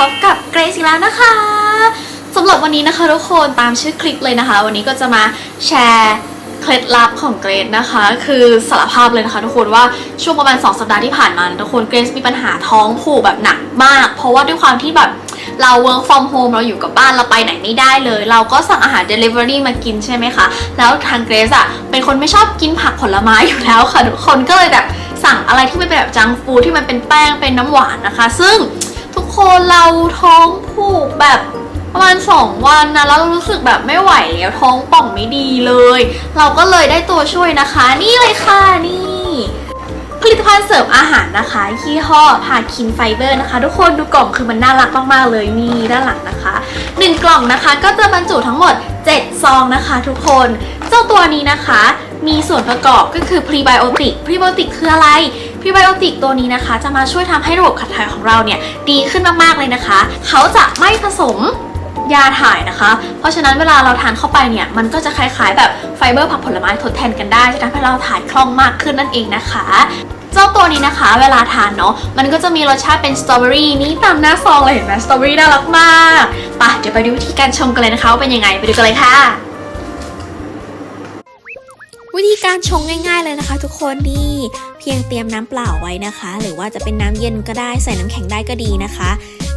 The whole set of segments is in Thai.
พบกับเกรซิล้วนะคะสำหรับวันนี้นะคะทุกคนตามชื่อคลิปเลยนะคะ วันนี้ก็จะมาแชร์เคล็ดลับของเกรซนะคะ คือสารภาพเลยนะคะทุกคนว่าช่วงประมาณ 2 สัปดาห์ที่ผ่านมานทุกคนเกรซมีปัญหาท้องผูกแบบหนักมาก เพราะว่าด้วยความที่แบบเรา work from home เราอยู่กับบ้านเราไปไหนไม่ได้เลย เราก็สั่งอาหาร delivery มากินใช่ไหมคะ แล้วทางเกรซอะเป็นคนไม่ชอบกินผักผลไม้อยู่แล้วค่ะทุกคนก็เลยแบบสั่งอะไรที่มันเป็นแบบจังฟูที่มันเป็นแป้งเป็นน้ำหวานนะคะ ซึ่ง คนเราท้องผูกแบบประมาณ 2 วันนะแล้วรารู้สึกแบบไม่ไหวแล้วท้องป่องไม่ดีเลย เราก็เลยได้ตัวช่วยนะคะ นี่เลยค่ะนี่ผลิตภัณฑ์เสริมอาหารนะคะยี่ห้อพาคินไฟเบอร์นะคะ ทุกคนดูกล่องคือมันน่ารักมากๆเลยนี่ด้านหลังนะคะ 1 กล่องนะคะก็จะบรรจุทั้งหมด 7 ซองนะคะ ทุกคนเจ้าตัวนี้นะคะ มีส่วนประกอบก็คือพรีไบโอติกพรีไบโอติกคืออะไร พรีไบโอติกตัวนี้นะคะ จะมาช่วยทำให้ระบบขับถ่ายของเราเนี่ยดีขึ้นมากๆเลยนะคะ เขาจะไม่ผสมยาถ่ายนะคะ เพราะฉะนั้นเวลาเราทานเข้าไปเนี่ย มันก็จะคล้ายๆ แบบไฟเบอร์ผักผลไม้ทดแทนกันได้จะทำให้เราถ่ายคล่องมากขึ้นนั่นเองนะคะ เจ้าตัวนี้นะคะ เวลาทานเนาะ มันก็จะมีรสชาติเป็นสตรอเบอรี่นี่ตามหน้าซองเลยเห็นไหมสตรอเบอรี่น่ารักมากไปเดี๋ยวไปดูวิธีการชงกันเลยนะคะว่าเป็นยังไง ไปดูกันเลยค่ะ วิธีการชงง่ายๆเลยนะคะ ทุกคนนี่เพียงเตรียมน้ำเปล่าไว้นะคะ หรือว่าจะเป็นน้ำเย็นก็ได้ใส่น้ำแข็งได้ก็ดีนะคะ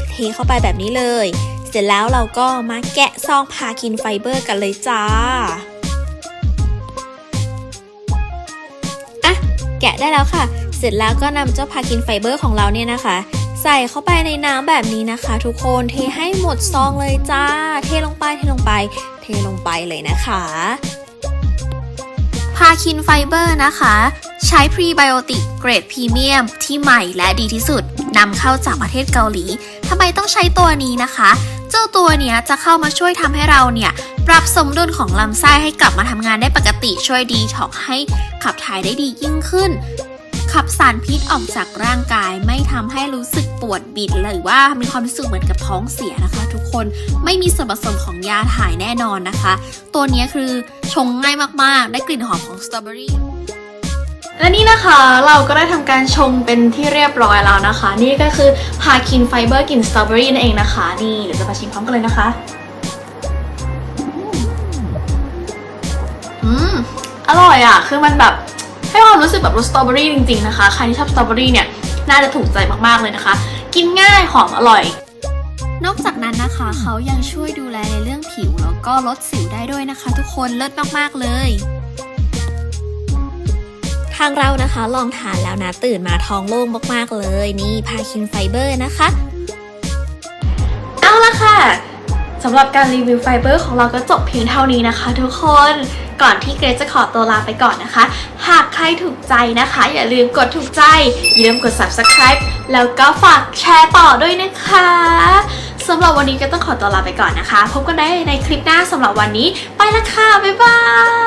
เทเข้าไปแบบนี้เลย เสร็จแล้วเราก็มาแกะซองพาคินไฟเบอร์กันเลยจ้าอะแกะได้แล้วค่ะ เสร็จแล้วก็นำเจ้าพาคินไฟเบอร์ของเราเนี่ยนะคะใส่เข้าไปในน้ำแบบนี้นะคะ ทุกคนเทให้หมดซองเลยจ้า เทลงไปเทลงไป เทลงไปเลยนะคะาคินไฟเบอร์นะคะ ใช้พรีไบโอติกเกรดพรีเมียมที่ใหม่และดีที่สุดนำเข้าจากประเทศเกาหลีทำไมต้องใช้ตัวนี้นะคะ เจ้าตัวเนี้ยจะเข้ามาช่วยทำให้เราเนี่ย ปรับสมดุลของลำไส้ให้กลับมาทำงานได้ปกติช่วยดีท็อกให้ขับถ่ายได้ดียิ่งขึ้น ขับสารพิษออกจากร่างกายไม่ทำให้รู้สึกปวดบิดหรือว่ามีความรู้สึกเหมือนกับท้องเสียนะคะ ทุกคนไม่มีส่วนผสมของยาถ่ายแน่นอนนะคะ ตัวนี้คือชงง่ายมากๆ ได้กลิ่นหอมของสตรอเบอรี่และนี่นะคะเราก็ได้ทำการชงเป็นที่เรียบร้อยแล้วนะคะ นี่ก็คือพาคินไฟเบอร์กลิ่นสตรอเบอรี่นั่นเองนะคะ นี่เดี๋ยวจะมาชิมพร้อมกันเลยนะคะอืมอร่อยอะ คือมันแบบ ให้ความรู้สึกแบบรสสตรอเบอรี่จริงๆนะคะใครที่ชอบสตรอเบอรี่เนี่ยน่าจะถูกใจมากๆเลยนะคะ กินง่ายหอมอร่อย นอกจากนั้นนะคะเขายังช่วยดูแลในเรื่องผิวแล้วก็ลดสิวได้ด้วยนะคะ ทุกคนเลิศมากๆเลย ทางเรานะคะลองทานแล้วนะตื่นมาท้องโล่งมากๆเลย นี่พาคินไฟเบอร์นะคะ สำหรับการรีวิวไฟเบอร์ของเราก็จบเพียงเท่านี้นะคะ ทุกคนก่อนที่เกรซจะขอตัวลาไปก่อนนะคะ หากใครถูกใจนะคะ อย่าลืมกดถูกใจ อย่าลืมกด subscribe แล้วก็ฝากแชร์ต่อด้วยนะคะสำหรับวันนี้ก็ต้องขอตัวลาไปก่อนนะคะ พบกันได้ในคลิปหน้าสำหรับวันนี้ ไปละค่ะ บ๊ายบาย